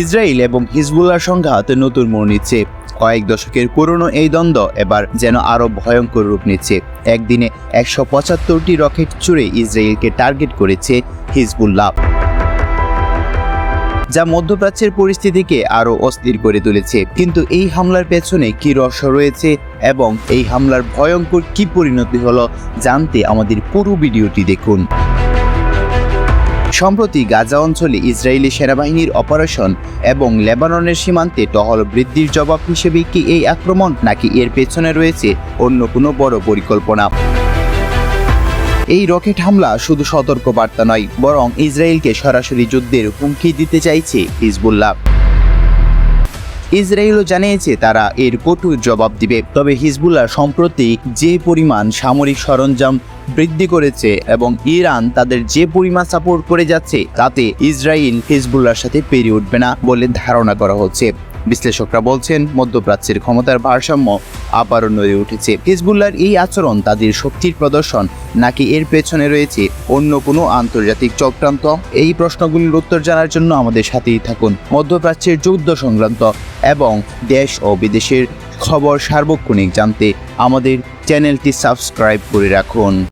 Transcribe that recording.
Israel এবং হিজবুল্লাহর সংঘাত নতুন মোড় নিচ্ছে। কয়েক দশকের পুরনো এই দ্বন্দ্ব এবার যেন আরও ভয়ঙ্কর রূপ নিচ্ছে। একদিনে একশো পঁচাত্তরটি রকেট ছুড়ে ইসরায়েলকে টার্গেট করেছে হিজবুল্লাহ, যা মধ্যপ্রাচ্যের পরিস্থিতিকে আরও অস্থির করে তুলেছে। কিন্তু এই হামলার পেছনে কি রহস্য রয়েছে এবং এই হামলার ভয়ঙ্কর কি পরিণতি হলো জানতে আমাদের পুরো ভিডিওটি দেখুন। সম্প্রতি গাজা অঞ্চলে ইসরায়েলি সেনাবাহিনীর অপারেশন এবং লেবাননের সীমান্তে টহল বৃদ্ধির জবাব হিসেবে কি এই আক্রমণ নাকি এর পেছনে রয়েছে অন্য কোনো বড় পরিকল্পনা? এই রকেট হামলা শুধু সতর্কবার্তা নয়, বরং ইসরায়েলকে সরাসরি যুদ্ধের হুমকি দিতে চাইছে হিজবুল্লাহ। ইসরায়েলও জানিয়েছে তারা এর কঠোর জবাব দিবে। তবে হিজবুল্লাহ সম্প্রতি যে পরিমাণ সামরিক সরঞ্জাম বৃদ্ধি করেছে এবং ইরান তাদের যে পরিমাণ সাপোর্ট করে যাচ্ছে, তাতে ইসরায়েল হিজবুল্লাহর সাথে পেরিয়ে উঠবে না বলে ধারণা করা হচ্ছে। বিশ্লেষকরা বলছেন, মধ্যপ্রাচ্যের ক্ষমতার ভারসাম্য আবারও নড়ে উঠেছে। হিজবুল্লাহর এই আচরণ তাদের শক্তির প্রদর্শন, নাকি এর পেছনে রয়েছে অন্য কোনো আন্তর্জাতিক চক্রান্ত? এই প্রশ্নগুলির উত্তর জানার জন্য আমাদের সাথেই থাকুন। মধ্যপ্রাচ্যের যুদ্ধ সংক্রান্ত এবং দেশ ও বিদেশের খবর সার্বক্ষণিক জানতে আমাদের চ্যানেলটি সাবস্ক্রাইব করে রাখুন।